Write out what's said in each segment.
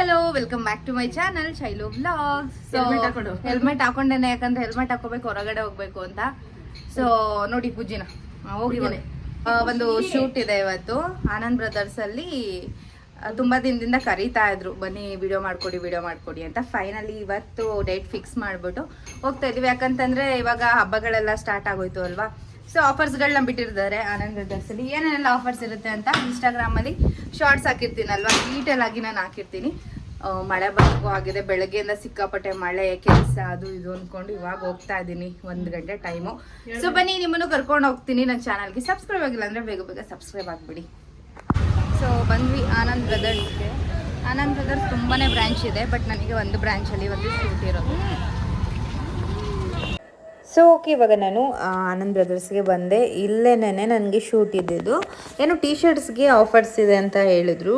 Hello welcome back to my channel Shailu blogs so. Helmet ಹಾಕೊಂಡೇನೆ ಯಾಕಂದ್ರೆ helmet ಹಾಕೋಬೇಕು ಹೊರಗಡೆ ಹೋಗ್ಬೇಕು ಅಂತ. ಸೊ ನೋಡಿ ಪೂಜಿನ. ಹೋಗಿ ಹೋಗಿದ್ದೀನಿ ಒಂದು ಶೂಟ್ ಇದೆ ಇವತ್ತು. ಆನಂದ್ ಬ್ರದರ್ಸ್ ಅಲ್ಲಿ ತುಂಬಾ ದಿನದಿಂದ ಕರೀತಾ ಇದ್ರು. ಬನ್ನಿ ವಿಡಿಯೋ ಮಾಡ್ಕೊಡಿ ವಿಡಿಯೋ ಮಾಡ್ಕೊಡಿ ಅಂತ. ಫೈನಲಿ ಇವತ್ತು ಡೇಟ್ ಫಿಕ್ಸ್ ಮಾಡ್ಬಿಟ್ಟು ಹೋಗ್ತಾ ಇದೀವಿ ಯಾಕಂತಂದ್ರೆ ಇವಾಗ ಹಬ್ಬಗಳೆಲ್ಲ ಸ್ಟಾರ್ಟ್ ಆಗೋಯ್ತು ಅಲ್ವಾ? ಸೊ ಆಫರ್ಸ್ಗಳನ್ನ ಬಿಟ್ಟಿರ್ತಾರೆ ಆನಂದ್ ಬ್ರದರ್ಸ್ ಅಲ್ಲಿ. ಏನೇನೆಲ್ಲ ಆಫರ್ಸ್ ಇರುತ್ತೆ ಅಂತ ಇನ್ಸ್ಟಾಗ್ರಾಮಲ್ಲಿ ಶಾರ್ಟ್ಸ್ ಹಾಕಿರ್ತೀನಲ್ವಾ? ಡೀಟೇಲ್ ಆಗಿ ನಾನು ಹಾಕಿರ್ತೀನಿ. ಮಳೆ ಬಂದು ಆಗಿದೆ ಬೆಳಗ್ಗೆಯಿಂದ ಸಿಕ್ಕಾಪಟ್ಟೆ ಮಳೆ, ಕೆಲಸ, ಅದು ಇದು ಅನ್ಕೊಂಡು ಇವಾಗ ಹೋಗ್ತಾ ಇದ್ದೀನಿ. ಒಂದು ಗಂಟೆ ಟೈಮು ಸೊ ಬನ್ನಿ, ನಿಮ್ಮನ್ನು ಕರ್ಕೊಂಡು ಹೋಗ್ತೀನಿ ನನ್ನ ಚಾನಲ್ಗೆ ಸಬ್ಸ್ಕ್ರೈಬ್ ಆಗಿಲ್ಲ ಅಂದ್ರೆ ಬೇಗ ಬೇಗ ಸಬ್ಸ್ಕ್ರೈಬ್ ಆಗಿಬಿಡಿ. ಸೊ ಬಂದ್ವಿ ಆನಂದ್ ಬ್ರದರ್ಸ್ಗೆ ಆನಂದ್ ಬ್ರದರ್ಸ್ ತುಂಬಾನೇ ಬ್ರ್ಯಾಂಚ್ ಇದೆ ಬಟ್ ನನಗೆ ಒಂದು ಬ್ರಾಂಚಲ್ಲಿ ಒಂದು ಶೂಟ್ ಇರೋದು. ಸೊ ಓಕೆ ಇವಾಗ ನಾನು ಆನಂದ್ ಬ್ರದರ್ಸ್ಗೆ ಬಂದೆ. ಇಲ್ಲೇನೇ ನನಗೆ ಶೂಟ್ ಇದ್ದಿದ್ದು ಏನು ಟೀ ಶರ್ಟ್ಸ್ಗೆ ಆಫರ್ಸ್ ಇದೆ ಅಂತ ಹೇಳಿದ್ರು.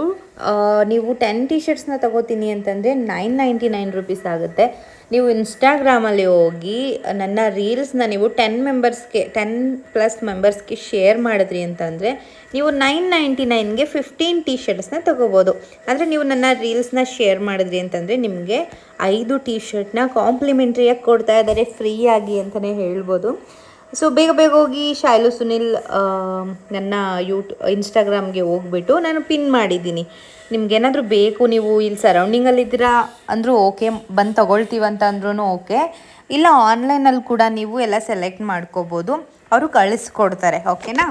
ನೀವು ಟೆನ್ ಟೀ ಶರ್ಟ್ಸ್ನ ತಗೋತೀನಿ ಅಂತಂದರೆ ನೈನ್ ನೈಂಟಿ ನೈನ್ ರುಪೀಸ್ ಆಗುತ್ತೆ. ನೀವು ಇನ್ಸ್ಟಾಗ್ರಾಮಲ್ಲಿ ಹೋಗಿ, ನನ್ನ ರೀಲ್ಸ್ನ ನೀವು ಟೆನ್ ಮೆಂಬರ್ಸ್ಗೆ ಟೆನ್ ಪ್ಲಸ್ ಮೆಂಬರ್ಸ್ಗೆ ಶೇರ್ ಮಾಡಿದ್ರಿ ಅಂತಂದರೆ, ನೀವು ನೈನ್ ನೈಂಟಿ ನೈನ್ಗೆ ಫಿಫ್ಟೀನ್ ಟಿ ಶರ್ಟ್ಸ್ನ ತೊಗೋಬೋದು. ಆದರೆ ನೀವು ನನ್ನ ರೀಲ್ಸ್ನ ಶೇರ್ ಮಾಡಿದ್ರಿ ಅಂತಂದರೆ ನಿಮಗೆ ಐದು ಟಿ ಶರ್ಟ್ನ ಕಾಂಪ್ಲಿಮೆಂಟ್ರಿಯಾಗಿ ಕೊಡ್ತಾ ಇದ್ದಾರೆ ಫ್ರೀಯಾಗಿ ಅಂತಲೇ ಹೇಳ್ಬೋದು. ಸೊ ಬೇಗ ಬೇಗ ಹೋಗಿ ಶೈಲು ಸುನಿಲ್ ನನ್ನ ಯೂಟ್ ಇನ್ಸ್ಟಾಗ್ರಾಮ್ಗೆ ಹೋಗ್ಬಿಟ್ಟು ನಾನು ಪಿನ್ ಮಾಡಿದ್ದೀನಿ. ನಿಮ್ಗೇನಾದರೂ ಬೇಕು, ನೀವು ಇಲ್ಲಿ ಸರೌಂಡಿಂಗಲ್ಲಿದ್ದೀರಾ ಅಂದರೂ ಓಕೆ ಬಂದು ತಗೊಳ್ತೀವಂತ ಅಂದ್ರೂ ಓಕೆ ಇಲ್ಲ ಆನ್ಲೈನಲ್ಲಿ ಕೂಡ ನೀವು ಎಲ್ಲ ಸೆಲೆಕ್ಟ್ ಮಾಡ್ಕೋಬೋದು. ಅವರು ಕಳಿಸ್ಕೊಡ್ತಾರೆ ಓಕೆನಾ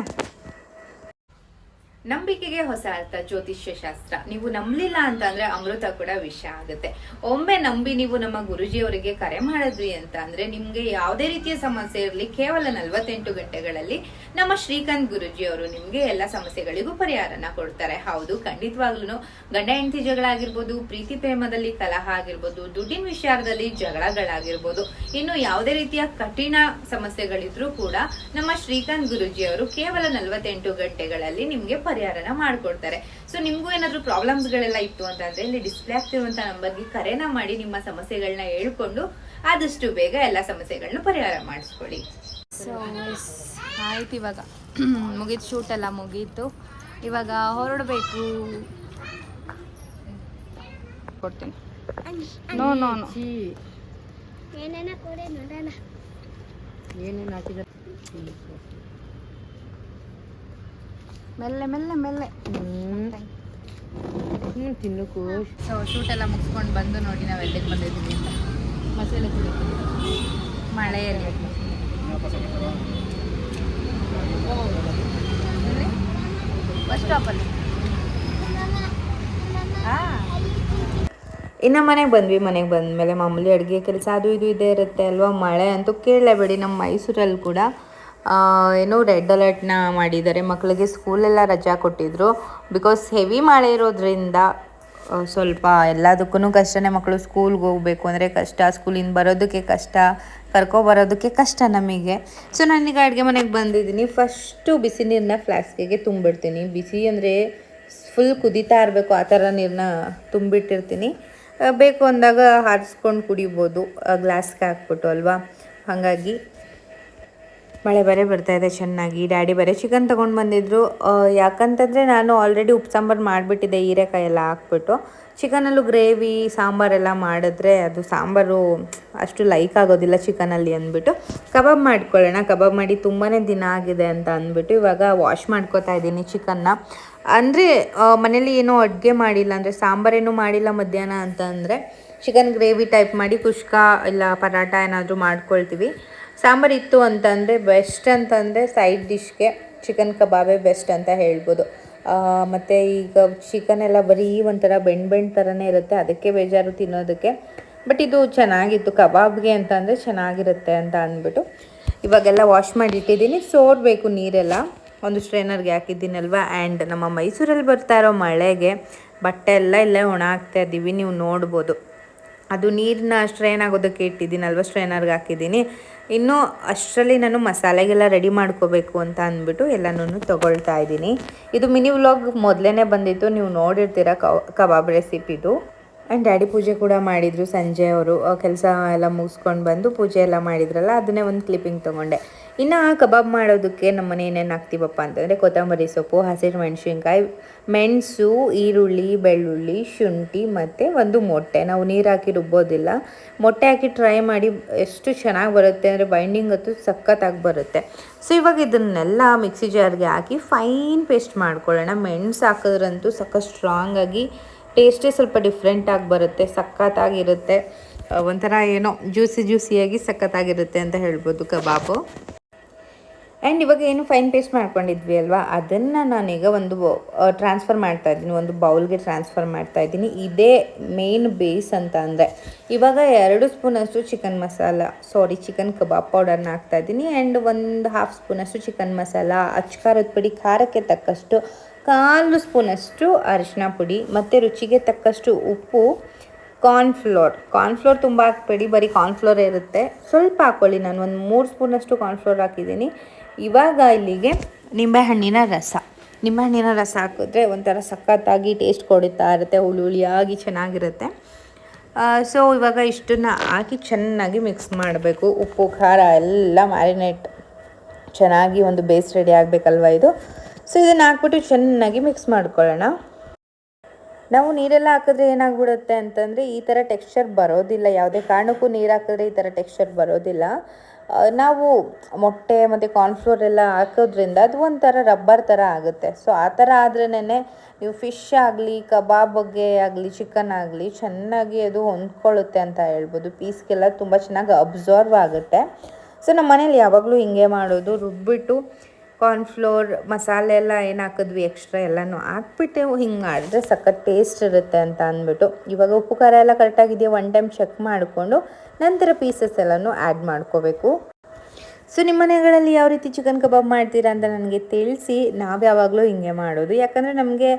ನಂಬಿಕೆಗೆ ಹೊಸ ಅರ್ಥ, ಜ್ಯೋತಿಷ್ಯ ಶಾಸ್ತ್ರ. ನೀವು ನಂಬಲಿಲ್ಲ ಅಂತ ಅಂದ್ರೆ ಅಮೃತ ಕೂಡ ವಿಷ ಆಗುತ್ತೆ. ಒಮ್ಮೆ ನಂಬಿ ನೀವು ನಮ್ಮ ಗುರುಜಿಯವರಿಗೆ ಕರೆ ಮಾಡಿದ್ವಿ ಅಂತ ಅಂದ್ರೆ ನಿಮ್ಗೆ ಯಾವುದೇ ರೀತಿಯ ಸಮಸ್ಯೆ ಇರಲಿ, ಕೇವಲ ನಲವತ್ತೆಂಟು ಗಂಟೆಗಳಲ್ಲಿ ನಮ್ಮ ಶ್ರೀಕಾಂತ್ ಗುರುಜಿ ಅವರು ನಿಮ್ಗೆ ಎಲ್ಲ ಸಮಸ್ಯೆಗಳಿಗೂ ಪರಿಹಾರನ ಕೊಡ್ತಾರೆ. ಹೌದು ಖಂಡಿತವಾಗ್ಲೂ ಗಂಡ ಹೆಂಡತಿ ಜಗಳ ಆಗಿರ್ಬೋದು ಪ್ರೀತಿ ಪ್ರೇಮದಲ್ಲಿ ಕಲಹ ಆಗಿರ್ಬೋದು, ದುಡ್ಡಿನ ವಿಚಾರದಲ್ಲಿ ಜಗಳಗಳಾಗಿರ್ಬೋದು, ಇನ್ನು ಯಾವುದೇ ರೀತಿಯ ಕಠಿಣ ಸಮಸ್ಯೆಗಳಿದ್ರೂ ಕೂಡ ನಮ್ಮ ಶ್ರೀಕಾಂತ್ ಗುರುಜಿ ಅವರು ಕೇವಲ ನಲವತ್ತೆಂಟು ಗಂಟೆಗಳಲ್ಲಿ ನಿಮ್ಗೆ ಪರಿಹಾರನ ಮಾಡ್ಕೊಡ್ತಾರೆ. ಸೊ ನಿಮ್ಗೂ ಏನಾದ್ರೂ ಪ್ರಾಬ್ಲಮ್ಸ್ ಗಳೆಲ್ಲ ಇತ್ತು ಅಂತಂದ್ರೆ ಇಲ್ಲಿ ಡಿಸ್ಪ್ಲೇ ಆಗ್ತಿರುವಂತ ನಂಬರ್ಗೆ ಕರೆನ ಮಾಡಿ ನಿಮ್ಮ ಸಮಸ್ಯೆಗಳನ್ನ ಹೇಳ್ಕೊಂಡು ಆದಷ್ಟು ಬೇಗ ಎಲ್ಲ ಸಮಸ್ಯೆಗಳನ್ನ ಪರಿಹಾರ ಮಾಡಿಸ್ಕೊಳ್ಳಿ. ಸೊ ಆಯ್ತು ಇವಾಗ. ಮುಗೀತು ಶೂಟ್ ಎಲ್ಲ ಮುಗೀತು. ಇವಾಗ ಹೊರಡಬೇಕು. ಕೊಡ್ತೀನಿ. ನೋ ನೋ ನೋ ಏನೇನ ಕೊಡೆ ನೋಡೋಣ. ಏನೇನು ಹಾಕಿದ? ಮೆಲ್ಲೆ ಮೆಲ್ಲೆ ಮೆಲ್ಲೆ. ಹ್ಞೂ ತಿನ್ನಕ್ಕೂ ಸೊ ಶೂಟ್ ಎಲ್ಲ ಮುಗಿಸ್ಕೊಂಡು ಬಂದು ನೋಡಿ ನಾವು ಎಲ್ಲಿಗೆ ಬಂದಿದ್ದೀವಿ ಅಂತ. ಮಸಾಲೆ ಪುಡಿ ಮಳೆಯಲ್ಲಿ. ಬಸ್ ಸ್ಟಾಪಲ್ಲಿ ಇನ್ನು ಮನೆಗೆ ಬಂದ್ವಿ ಮನೆಗೆ ಬಂದಮೇಲೆ ಮಾಮೂಲಿ ಅಡುಗೆ ಕೆಲಸ ಅದು ಇದು ಇದೇ ಇರುತ್ತೆ ಅಲ್ವಾ? ಮಳೆ ಅಂತೂ ಕೇಳಲೇಬೇಡಿ ನಮ್ಮ ಮೈಸೂರಲ್ಲಿ ಕೂಡ. ಏನೋ ರೆಡ್ ಅಲರ್ಟ್ನ ಮಾಡಿದ್ದಾರೆ. ಮಕ್ಕಳಿಗೆ ಸ್ಕೂಲೆಲ್ಲ ರಜಾ ಕೊಟ್ಟಿದ್ದರು ಬಿಕಾಸ್ ಹೆವಿ ಮಳೆ ಇರೋದ್ರಿಂದ ಸ್ವಲ್ಪ ಎಲ್ಲದಕ್ಕೂ ಕಷ್ಟನೇ ಮಕ್ಕಳು ಸ್ಕೂಲ್ಗೆ ಹೋಗಬೇಕು ಅಂದರೆ ಕಷ್ಟ. ಸ್ಕೂಲಿಂದ ಬರೋದಕ್ಕೆ ಕಷ್ಟ. ಕರ್ಕೊಬರೋದಕ್ಕೆ ಕಷ್ಟ ನಮಗೆ. ಸೊ ನಾನೀಗ ಅಡುಗೆ ಮನೆಗೆ ಬಂದಿದ್ದೀನಿ. ಫಸ್ಟು ಬಿಸಿ ನೀರನ್ನ ಫ್ಲಾಸ್ಕಿಗೆ ತುಂಬಿಡ್ತೀನಿ. ಬಿಸಿ ಅಂದರೆ ಫುಲ್ ಕುದೀತಾ ಇರಬೇಕು. ಆ ಥರ ನೀರನ್ನ ತುಂಬಿಟ್ಟಿರ್ತೀನಿ. ಬೇಕು ಅಂದಾಗ ಹಾರಿಸ್ಕೊಂಡು ಕುಡಿಬೋದು. ಗ್ಲಾಸ್ಗೆ ಹಾಕ್ಬಿಟ್ಟು ಅಲ್ವಾ? ಹಾಗಾಗಿ ಮಳೆ ಬೇರೆ ಬರ್ತಾ ಇದೆ ಚೆನ್ನಾಗಿ. ಡ್ಯಾಡಿ ಬೇರೆ ಚಿಕನ್ ತೊಗೊಂಡು ಬಂದಿದ್ರು. ಯಾಕಂತಂದರೆ ನಾನು ಆಲ್ರೆಡಿ ಉಪ್ಪು ಸಾಂಬಾರು ಮಾಡಿಬಿಟ್ಟಿದ್ದೆ ಹೀರೆಕಾಯಿ ಎಲ್ಲ ಹಾಕ್ಬಿಟ್ಟು ಚಿಕನಲ್ಲೂ ಗ್ರೇವಿ ಸಾಂಬಾರೆಲ್ಲ ಮಾಡಿದ್ರೆ ಅದು ಸಾಂಬಾರು ಅಷ್ಟು ಲೈಕ್ ಆಗೋದಿಲ್ಲ ಚಿಕನಲ್ಲಿ ಅಂದ್ಬಿಟ್ಟು. ಕಬಾಬ್ ಮಾಡ್ಕೊಳ್ಳೋಣ ಕಬಾಬ್ ಮಾಡಿ ತುಂಬಾ ದಿನ ಆಗಿದೆ ಅಂತ ಅಂದ್ಬಿಟ್ಟು ಇವಾಗ ವಾಶ್ ಮಾಡ್ಕೋತಾ ಇದ್ದೀನಿ ಚಿಕನ್ನ ಅಂದರೆ ಮನೇಲಿ ಏನೋ ಅಡುಗೆ ಮಾಡಿಲ್ಲ, ಅಂದರೆ ಸಾಂಬಾರೇನು ಮಾಡಿಲ್ಲ ಮಧ್ಯಾಹ್ನ ಅಂತ ಚಿಕನ್ ಗ್ರೇವಿ ಟೈಪ್ ಮಾಡಿ ಕುಷ್ಕ ಇಲ್ಲ ಪರಾಟ ಏನಾದರೂ ಮಾಡ್ಕೊಳ್ತೀವಿ. ಸಾಂಬಾರು ಇತ್ತು ಅಂತಂದರೆ ಬೆಸ್ಟ್ ಅಂತಂದರೆ ಸೈಡ್ ಡಿಶ್ಗೆ ಚಿಕನ್ ಕಬಾಬೇ ಬೆಸ್ಟ್ ಅಂತ ಹೇಳ್ಬೋದು. ಮತ್ತು ಈಗ ಚಿಕನ್ ಎಲ್ಲ ಬರೀ ಒಂಥರ ಬೆಂಡ್ ಬೆಂಡ್ ಥರನೇ ಇರುತ್ತೆ, ಅದಕ್ಕೆ ಬೇಜಾರು ತಿನ್ನೋದಕ್ಕೆ. ಬಟ್ ಇದು ಚೆನ್ನಾಗಿತ್ತು ಕಬಾಬ್ಗೆ ಅಂತಂದರೆ ಚೆನ್ನಾಗಿರುತ್ತೆ ಅಂತ ಅಂದ್ಬಿಟ್ಟು. ಇವಾಗೆಲ್ಲ ವಾಶ್ ಮಾಡಿ ಇಟ್ಟಿದ್ದೀನಿ, ಸೋರಬೇಕು ನೀರೆಲ್ಲ. ಒಂದು ಸ್ಟ್ರೈನರ್ಗೆ ಹಾಕಿದ್ದೀನಲ್ವ? ಆ್ಯಂಡ್ ನಮ್ಮ ಮೈಸೂರಲ್ಲಿ ಬರ್ತಾ ಇರೋ ಮಳೆಗೆ ಬಟ್ಟೆ ಎಲ್ಲ ಇಲ್ಲೇ ಒಣ ಹಾಕ್ತಾ ಇದ್ದೀವಿ, ನೀವು ನೋಡ್ಬೋದು. ಅದು ನೀರನ್ನ ಸ್ಟ್ರೈನ್ ಆಗೋದಕ್ಕೆ ಇಟ್ಟಿದ್ದೀನಲ್ವ ಸ್ಟ್ರೈನರ್ಗೆ ಹಾಕಿದ್ದೀನಿ. ಇನ್ನು ಅಷ್ಟರಲ್ಲಿ ನಾನು ಮಸಾಲೆಗೆಲ್ಲ ರೆಡಿ ಮಾಡ್ಕೋಬೇಕು ಅಂತ ಅಂದ್ಬಿಟ್ಟು ಎಲ್ಲನೂ ತೊಗೊಳ್ತಾ ಇದ್ದೀನಿ. ಇದು ಮಿನಿ ವ್ಲಾಗ್ ಮೊದಲೇ ಬಂದಿತ್ತು, ನೀವು ನೋಡಿರ್ತೀರ ಕಬಾಬ್ ರೆಸಿಪಿದು. ಆ್ಯಂಡ್ ಡ್ಯಾಡಿ ಪೂಜೆ ಕೂಡ ಮಾಡಿದರು ಸಂಜೆ ಅವರು ಕೆಲಸ ಎಲ್ಲ ಮುಗಿಸ್ಕೊಂಡು ಬಂದು ಪೂಜೆ ಎಲ್ಲ ಮಾಡಿದ್ರಲ್ಲ, ಅದನ್ನೇ ಒಂದು ಕ್ಲಿಪ್ಪಿಂಗ್ ತೊಗೊಂಡೆ. ಇನ್ನು ಕಬಾಬ್ ಮಾಡೋದಕ್ಕೆ ನಮ್ಮ ಮನೆ ಏನೇನು ಹಾಕ್ತೀವಪ್ಪ ಅಂತಂದರೆ ಕೊತ್ತಂಬರಿ ಸೊಪ್ಪು ಹಸಿರು ಮೆಣಸಿನ್ಕಾಯಿ ಮೆಣಸು ಈರುಳ್ಳಿ ಬೆಳ್ಳುಳ್ಳಿ ಶುಂಠಿ ಮತ್ತು ಒಂದು ಮೊಟ್ಟೆ. ನಾವು ನೀರು ಹಾಕಿ ರುಬ್ಬೋದಿಲ್ಲ. ಮೊಟ್ಟೆ ಹಾಕಿ ಟ್ರೈ ಮಾಡಿ ಎಷ್ಟು ಚೆನ್ನಾಗಿ ಬರುತ್ತೆ ಅಂದರೆ ಬೈಂಡಿಂಗ್ ಅಂತೂ ಸಖತ್ತಾಗಿ ಬರುತ್ತೆ. ಸೊ ಇವಾಗ ಇದನ್ನೆಲ್ಲ ಮಿಕ್ಸಿ ಜಾರ್ಗೆ ಹಾಕಿ ಫೈನ್ ಪೇಸ್ಟ್ ಮಾಡ್ಕೊಳ್ಳೋಣ. ಮೆಣಸು ಹಾಕಿದ್ರಂತೂ ಸಖತ್ ಸ್ಟ್ರಾಂಗಾಗಿ ಟೇಸ್ಟೇ ಸ್ವಲ್ಪ ಡಿಫ್ರೆಂಟಾಗಿ ಬರುತ್ತೆ ಸಖತ್ತಾಗಿರುತ್ತೆ ಆ, ಒಂಥರ ಏನೋ ಜ್ಯೂಸಿ ಜ್ಯೂಸಿಯಾಗಿ ಸಖತ್ತಾಗಿರುತ್ತೆ ಅಂತ ಹೇಳ್ಬೋದು ಕಬಾಬು. ಆ್ಯಂಡ್ ಇವಾಗ ಏನು ಫೈನ್ ಪೇಸ್ಟ್ ಮಾಡ್ಕೊಂಡಿದ್ವಿ ಅಲ್ವಾ? ಅದನ್ನು ನಾನೀಗ ಒಂದು ಟ್ರಾನ್ಸ್ಫರ್ ಮಾಡ್ತಾ ಇದ್ದೀನಿ. ಒಂದು ಬೌಲ್ಗೆ ಟ್ರಾನ್ಸ್ಫರ್ ಮಾಡ್ತಾ ಇದ್ದೀನಿ. ಇದೇ ಮೇನ್ ಬೇಸ್ ಅಂತ ಅಂದರೆ. ಇವಾಗ ಎರಡು ಸ್ಪೂನಷ್ಟು chicken masala sorry chicken kebab ಪೌಡರ್ನ ಹಾಕ್ತಾ ಇದ್ದೀನಿ. ಆ್ಯಂಡ್ ಒಂದು ಹಾಫ್ ಸ್ಪೂನಷ್ಟು ಚಿಕನ್ ಮಸಾಲ ಅಚ್ಕಾರದ ಪುಡಿ, ಖಾರಕ್ಕೆ ತಕ್ಕಷ್ಟು ಕಾಲು ಸ್ಪೂನಷ್ಟು ಅರಿಶಿನ ಪುಡಿ, ಮತ್ತು ರುಚಿಗೆ ತಕ್ಕಷ್ಟು ಉಪ್ಪು ಕಾರ್ನ್ಫ್ಲೋರ್ ಕಾರ್ನ್ಫ್ಲೋರ್ ತುಂಬ ಹಾಕ್ಬೇಡಿ. ಬರೀ ಕಾರ್ನ್ಫ್ಲೋರೇ ಇರುತ್ತೆ. ಸ್ವಲ್ಪ ಹಾಕ್ಕೊಳ್ಳಿ. ನಾನು ಒಂದು ಮೂರು ಸ್ಪೂನಷ್ಟು ಕಾರ್ನ್ಫ್ಲೋರ್ ಹಾಕಿದ್ದೀನಿ. ಇವಾಗ ಇಲ್ಲಿಗೆ ನಿಂಬೆಹಣ್ಣಿನ ರಸ. ನಿಂಬೆಹಣ್ಣಿನ ರಸ ಹಾಕಿದ್ರೆ ಒಂಥರ ಸಖತ್ತಾಗಿ ಟೇಸ್ಟ್ ಕೊಡುತ್ತಾ ಇರುತ್ತೆ ಹುಳಿ ಹುಳಿಯಾಗಿ ಚೆನ್ನಾಗಿರುತ್ತೆ ಸೊ ಇವಾಗ ಇಷ್ಟನ್ನು ಹಾಕಿ ಚೆನ್ನಾಗಿ ಮಿಕ್ಸ್ ಮಾಡಬೇಕು. ಉಪ್ಪು, ಖಾರ ಎಲ್ಲ ಮ್ಯಾರಿನೇಟ್ ಚೆನ್ನಾಗಿ ಒಂದು ಬೇಸ್ ರೆಡಿ ಆಗಬೇಕಲ್ವ ಇದು? ಸೊ ಇದನ್ನು ಹಾಕ್ಬಿಟ್ಟು ಚೆನ್ನಾಗಿ ಮಿಕ್ಸ್ ಮಾಡ್ಕೊಳ್ಳೋಣ. ನಾವು ನೀರೆಲ್ಲ ಹಾಕಿದ್ರೆ ಏನಾಗ್ಬಿಡುತ್ತೆ ಅಂತಂದರೆ ಈ ಥರ ಟೆಕ್ಸ್ಚರ್ ಬರೋದಿಲ್ಲ. ಯಾವುದೇ ಕಾರಣಕ್ಕೂ ನೀರು ಹಾಕಿದ್ರೆ ಈ ಥರ ಟೆಕ್ಸ್ಚರ್ ಬರೋದಿಲ್ಲ. ನಾವು ಮೊಟ್ಟೆ ಮತ್ತು ಕಾರ್ನ್ಫ್ಲೋರ್ ಎಲ್ಲ ಹಾಕೋದ್ರಿಂದ ಅದು ಒಂಥರ ರಬ್ಬರ್ ಥರ ಆಗುತ್ತೆ. ಸೊ ಆ ಥರ ಆದ್ರೇ ನೀವು ಫಿಶ್ ಆಗಲಿ, ಕಬಾಬ್ ಬಗ್ಗೆ ಆಗಲಿ ಚಿಕನ್ ಆಗಲಿ ಚೆನ್ನಾಗಿ ಅದು ಹೊಂದ್ಕೊಳ್ಳುತ್ತೆ ಅಂತ ಹೇಳ್ಬೋದು. ಪೀಸ್ಗೆಲ್ಲ ತುಂಬ ಚೆನ್ನಾಗಿ ಅಬ್ಸರ್ವ್ ಆಗುತ್ತೆ. ಸೊ ನಮ್ಮ ಮನೇಲಿ ಯಾವಾಗಲೂ ಹಿಂಗೆ ಮಾಡೋದು, ರುಬ್ಬಿಟ್ಟು ಕಾರ್ನ್ಫ್ಲೋರ್ ಮಸಾಲೆ ಎಲ್ಲ ಏನು ಹಾಕಿದ್ವಿ ಎಕ್ಸ್ಟ್ರಾ ಎಲ್ಲನೂ ಹಾಕ್ಬಿಟ್ಟು ಹಿಂಗೆ ಮಾಡಿದ್ರೆ ಸಖತ್ ಟೇಸ್ಟ್ ಇರುತ್ತೆ ಅಂತ ಅಂದ್ಬಿಟ್ಟು. ಇವಾಗ ಉಪ್ಪು ಖಾರ ಎಲ್ಲ ಕರೆಕ್ಟಾಗಿದೆಯಾ ಒನ್ ಟೈಮ್ ಚೆಕ್ ಮಾಡಿಕೊಂಡು ನಂತರ ಪೀಸಸ್ ಎಲ್ಲನೂ ಆ್ಯಡ್ ಮಾಡ್ಕೋಬೇಕು. ಸೊ ನಿಮ್ಮ ಮನೆಗಳಲ್ಲಿ ಯಾವ ರೀತಿ ಚಿಕನ್ ಕಬಾಬ್ ಮಾಡ್ತೀರಾ ಅಂತ ನನಗೆ ತಿಳಿಸಿ, ನಾವು ಯಾವಾಗಲೂ ಹಿಂಗೆ ಮಾಡೋದು. ಯಾಕಂದರೆ ನಮಗೆ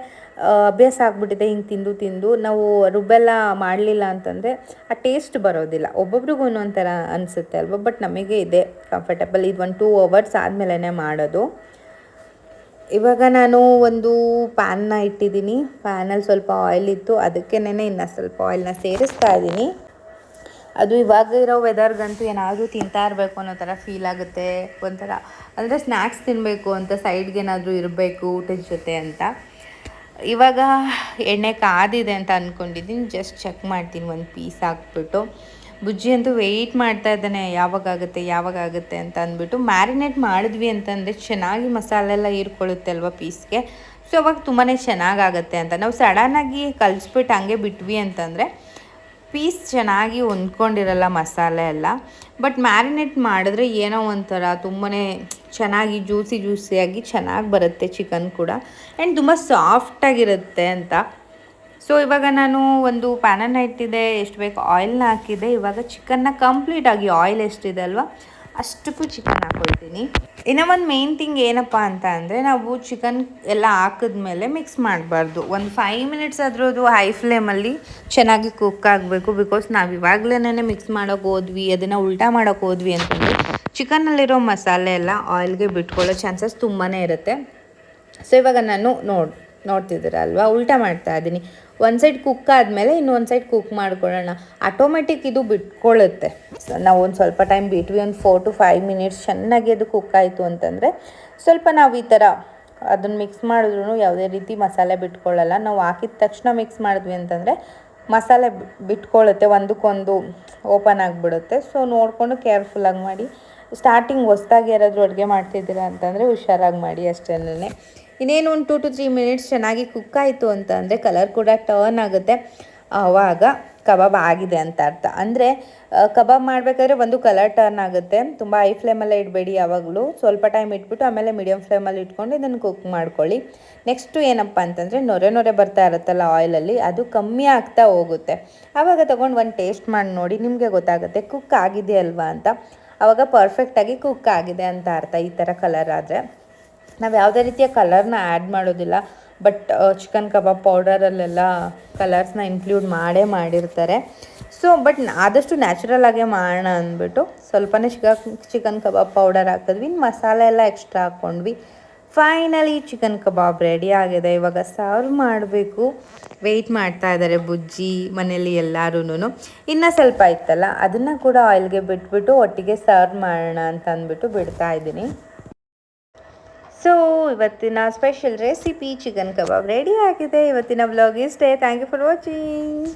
ಅಭ್ಯಾಸ ಆಗಿಬಿಟ್ಟಿದೆ, ಹಿಂಗೆ ತಿಂದು ತಿಂದು. ನಾವು ರುಬ್ಬೆಲ್ಲ ಮಾಡಲಿಲ್ಲ ಅಂತಂದರೆ ಆ ಟೇಸ್ಟ್ ಬರೋದಿಲ್ಲ. ಒಬ್ಬೊಬ್ರಿಗೂ ಒಂದೊಂಥರ ಅನಿಸುತ್ತೆ ಅಲ್ವಾ? ಬಟ್ ನಮಗೆ ಇದೆ ಕಂಫರ್ಟಬಲ್ ಇದು ಒಂದು ಟೂ ಅವರ್ಸ್ ಆದಮೇಲೆ ಮಾಡೋದು. ಇವಾಗ ನಾನು ಒಂದು ಪ್ಯಾನ್ನ ಇಟ್ಟಿದ್ದೀನಿ. ಪ್ಯಾನಲ್ಲಿ ಸ್ವಲ್ಪ ಆಯಿಲ್ ಇತ್ತು. ಅದಕ್ಕೆ ಇನ್ನೂ ಸ್ವಲ್ಪ ಆಯಿಲ್ನ ಸೇರಿಸ್ತಾ ಇದ್ದೀನಿ. ಅದು ಇವಾಗ ಇರೋ ವೆದರ್ಗಂತೂ ಏನಾದರೂ ತಿಂತಾ ಇರಬೇಕು ಅನ್ನೋ ಥರ ಫೀಲ್ ಆಗುತ್ತೆ. ಒಂಥರ ಅಂದರೆ ಸ್ನ್ಯಾಕ್ಸ್ ತಿನ್ನಬೇಕು ಅಂತ ಸೈಡ್ಗೆ ಏನಾದರೂ ಇರಬೇಕು ಊಟದ ಜೊತೆ ಅಂತ. ಇವಾಗ ಎಣ್ಣೆ ಕಾದಿದೆ ಅಂತ ಅಂದ್ಕೊಂಡಿದ್ದೀನಿ ಜಸ್ಟ್ ಚೆಕ್ ಮಾಡ್ತೀನಿ ಒಂದು ಪೀಸ್ ಹಾಕ್ಬಿಟ್ಟು. ಬುಜ್ಜಿ ಅಂತೂ ವೆಯ್ಟ್ ಮಾಡ್ತಾ ಇದ್ದಾನೆ. ಯಾವಾಗ ಆಗುತ್ತೆ ಯಾವಾಗ ಆಗುತ್ತೆ ಅಂತ ಅಂದ್ಬಿಟ್ಟು ಮ್ಯಾರಿನೇಟ್ ಮಾಡಿದ್ವಿ ಅಂತಂದರೆ ಚೆನ್ನಾಗಿ ಮಸಾಲೆ ಎಲ್ಲ ಹೀರ್ಕೊಳ್ಳುತ್ತೆ ಅಲ್ವಾ ಪೀಸ್ಗೆ ಸೊ ಅವಾಗ ತುಂಬಾ ಚೆನ್ನಾಗಾಗತ್ತೆ ಅಂತ. ನಾವು ಸಡನ್ನಾಗಿ ಕಲಿಸ್ಬಿಟ್ಟು ಹಂಗೆ ಬಿಟ್ವಿ ಅಂತಂದರೆ ಪೀಸ್ ಚೆನ್ನಾಗಿ ಹೊಂದ್ಕೊಂಡಿರಲ್ಲ ಮಸಾಲೆ ಎಲ್ಲ ಬಟ್ ಮ್ಯಾರಿನೇಟ್ ಮಾಡಿದ್ರೆ ಏನೋ ಒಂಥರ ತುಂಬಾ ಚೆನ್ನಾಗಿ ಜ್ಯೂಸಿ ಜ್ಯೂಸಿಯಾಗಿ ಚೆನ್ನಾಗಿ ಬರುತ್ತೆ ಚಿಕನ್ ಕೂಡ. ಆ್ಯಂಡ್ ತುಂಬ ಸಾಫ್ಟಾಗಿರುತ್ತೆ ಅಂತ. ಸೊ ಇವಾಗ ನಾನು ಒಂದು ಪ್ಯಾನನ್ನು ಇಟ್ಟಿದ್ದೆ, ಎಷ್ಟು ಬೇಕು ಆಯಿಲ್ನ ಹಾಕಿದ್ದೆ. ಇವಾಗ ಚಿಕನ್ನ ಕಂಪ್ಲೀಟಾಗಿ ಆಯಿಲ್ ಎಷ್ಟಿದೆ ಅಲ್ವಾ? ಅಷ್ಟಕ್ಕೂ ಚಿಕನ್ ಹಾಕ್ಕೊಳ್ತೀನಿ ಇನ್ನು ಒಂದು ಮೇನ್ ಥಿಂಗ್ ಏನಪ್ಪ ಅಂತ ಅಂದರೆ ನಾವು ಚಿಕನ್ ಎಲ್ಲ ಹಾಕಿದ್ಮೇಲೆ ಮಿಕ್ಸ್ ಮಾಡಬಾರ್ದು. ಒಂದು ಫೈವ್ ಮಿನಿಟ್ಸ್ ಆದರೂ ಅದು ಹೈ ಫ್ಲೇಮಲ್ಲಿ ಚೆನ್ನಾಗಿ ಕುಕ್ ಆಗಬೇಕು ಬಿಕಾಸ್ ನಾವು ಇವಾಗಲೇ ಮಿಕ್ಸ್ ಮಾಡೋಕೆ ಹೋದ್ವಿ, ಅದನ್ನು ಉಲ್ಟಾ ಮಾಡೋಕೆ ಹೋದ್ವಿ ಅಂತಂದರೆ ಚಿಕನ್ನಲ್ಲಿರೋ ಮಸಾಲೆ ಎಲ್ಲ ಆಯಿಲ್ಗೆ ಬಿಟ್ಕೊಳ್ಳೋ ಚಾನ್ಸಸ್ ತುಂಬಾ ಇರುತ್ತೆ. ಸೊ ಇವಾಗ ನಾನು ನೋಡ್ ನೋಡ್ತಿದ್ದೀರ ಅಲ್ವಾ ಉಲ್ಟಾ ಮಾಡ್ತಾ ಇದ್ದೀನಿ. ಒಂದು ಸೈಡ್ ಕುಕ್ ಆದಮೇಲೆ ಇನ್ನೊಂದು ಸೈಡ್ ಕುಕ್ ಮಾಡ್ಕೊಳ್ಳೋಣ. ಆಟೋಮೆಟಿಕ್ ಇದು ಬಿಟ್ಕೊಳ್ಳುತ್ತೆ ಸೊ ನಾವು ಒಂದು ಸ್ವಲ್ಪ ಟೈಮ್ ಬಿಟ್ವಿ ಒಂದು ಫೋರ್ ಟು ಫೈವ್ ಮಿನಿಟ್ಸ್ ಚೆನ್ನಾಗಿ ಅದು ಕುಕ್ ಆಯಿತು ಅಂತಂದರೆ ಸ್ವಲ್ಪ ನಾವು ಈ ಥರ ಅದನ್ನು ಮಿಕ್ಸ್ ಮಾಡಿದ್ರು ಯಾವುದೇ ರೀತಿ ಮಸಾಲೆ ಬಿಟ್ಕೊಳ್ಳಲ್ಲ. ನಾವು ಹಾಕಿದ ತಕ್ಷಣ ಮಿಕ್ಸ್ ಮಾಡಿದ್ವಿ ಅಂತಂದರೆ ಮಸಾಲೆ ಬಿಟ್ಕೊಳ್ಳುತ್ತೆ. ಒಂದಕ್ಕೊಂದು ಓಪನ್ ಆಗಿಬಿಡುತ್ತೆ. ಸೊ ನೋಡಿಕೊಂಡು ಕೇರ್ಫುಲ್ಲಾಗಿ ಮಾಡಿ. ಸ್ಟಾರ್ಟಿಂಗ್ ಹೊಸ್ದಾಗಿ ಯಾರಾದರೂ ಅಡುಗೆ ಮಾಡ್ತಿದ್ದೀರಾ ಅಂತಂದರೆ ಹುಷಾರಾಗಿ ಮಾಡಿ ಅಷ್ಟೇನೆ ಇನ್ನೇನು ಒಂದು ಟು ಟು ತ್ರೀ ಮಿನಿಟ್ಸ್ ಚೆನ್ನಾಗಿ ಕುಕ್ ಆಯಿತು ಅಂತ ಅಂದರೆ ಕಲರ್ ಕೂಡ ಟರ್ನ್ ಆಗುತ್ತೆ. ಆವಾಗ ಕಬಾಬ್ ಆಗಿದೆ ಅಂತ ಅರ್ಥ. ಅಂದರೆ ಕಬಾಬ್ ಮಾಡಬೇಕಾದ್ರೆ ಒಂದು ಕಲರ್ ಟರ್ನ್ ಆಗುತ್ತೆ. ತುಂಬ ಹೈ ಫ್ಲೇಮಲ್ಲೇ ಇಡಬೇಡಿ ಯಾವಾಗಲೂ. ಸ್ವಲ್ಪ ಟೈಮ್ ಇಟ್ಬಿಟ್ಟು ಆಮೇಲೆ ಮೀಡಿಯಮ್ ಫ್ಲೇಮಲ್ಲಿ ಇಟ್ಕೊಂಡು ಇದನ್ನು ಕುಕ್ ಮಾಡ್ಕೊಳ್ಳಿ. ನೆಕ್ಸ್ಟು ಏನಪ್ಪ ಅಂತಂದರೆ, ನೊರೆ ನೊರೆ ಬರ್ತಾ ಇರುತ್ತಲ್ಲ ಆಯಿಲಲ್ಲಿ ಅದು ಕಮ್ಮಿ ಆಗ್ತಾ ಹೋಗುತ್ತೆ. ಆವಾಗ ತೊಗೊಂಡು ಒಂದು ಟೇಸ್ಟ್ ಮಾಡಿ ನೋಡಿ, ನಿಮಗೆ ಗೊತ್ತಾಗುತ್ತೆ ಕುಕ್ ಆಗಿದೆ ಅಲ್ವಾ ಅಂತ. ಆವಾಗ ಪರ್ಫೆಕ್ಟಾಗಿ ಕುಕ್ ಆಗಿದೆ ಅಂತ ಅರ್ಥ ಈ ಥರ ಕಲರ್ ಆದರೆ. ನಾವು ಯಾವುದೇ ರೀತಿಯ ಕಲರ್ನ ಆ್ಯಡ್ ಮಾಡೋದಿಲ್ಲ ಬಟ್ ಚಿಕನ್ ಕಬಾಬ್ ಪೌಡರಲ್ಲೆಲ್ಲ ಕಲರ್ಸ್ನ ಇನ್ಕ್ಲೂಡ್ ಮಾಡೇ ಮಾಡಿರ್ತಾರೆ. ಸೊ ಬಟ್ ಆದಷ್ಟು ನ್ಯಾಚುರಲ್ ಆಗೇ ಮಾಡೋಣ ಅಂದ್ಬಿಟ್ಟು ಸ್ವಲ್ಪನೇ ಚಿಕ ಚಿಕನ್ ಕಬಾಬ್ ಪೌಡರ್ ಹಾಕಿದ್ವಿ ಇನ್ನು ಮಸಾಲೆ ಎಲ್ಲ ಎಕ್ಸ್ಟ್ರಾ ಹಾಕ್ಕೊಂಡ್ವಿ. ಫೈನಲಿ ಚಿಕನ್ ಕಬಾಬ್ ರೆಡಿ ಆಗಿದೆ. ಇವಾಗ ಸರ್ವ್ ಮಾಡಬೇಕು. ವೆಯ್ಟ್ ಮಾಡ್ತಾ ಇದ್ದಾರೆ ಬುಜ್ಜಿ ಮನೇಲಿ ಎಲ್ಲರೂ ಇನ್ನೂ ಸ್ವಲ್ಪ ಇತ್ತಲ್ಲ, ಅದನ್ನು ಕೂಡ ಆಯಿಲ್ಗೆ ಬಿಟ್ಬಿಟ್ಟು ಒಟ್ಟಿಗೆ ಸರ್ವ್ ಮಾಡೋಣ ಅಂತ ಅಂದ್ಬಿಟ್ಟು ಬಿಡ್ತಾ ಇದ್ದೀನಿ. ಸೊ ಇವತ್ತಿನ special recipe chicken kebab ready ಆಗಿದೆ. ಇವತ್ತಿನ ವ್ಲಾಗ್ ಇಷ್ಟೇ. Thank you for watching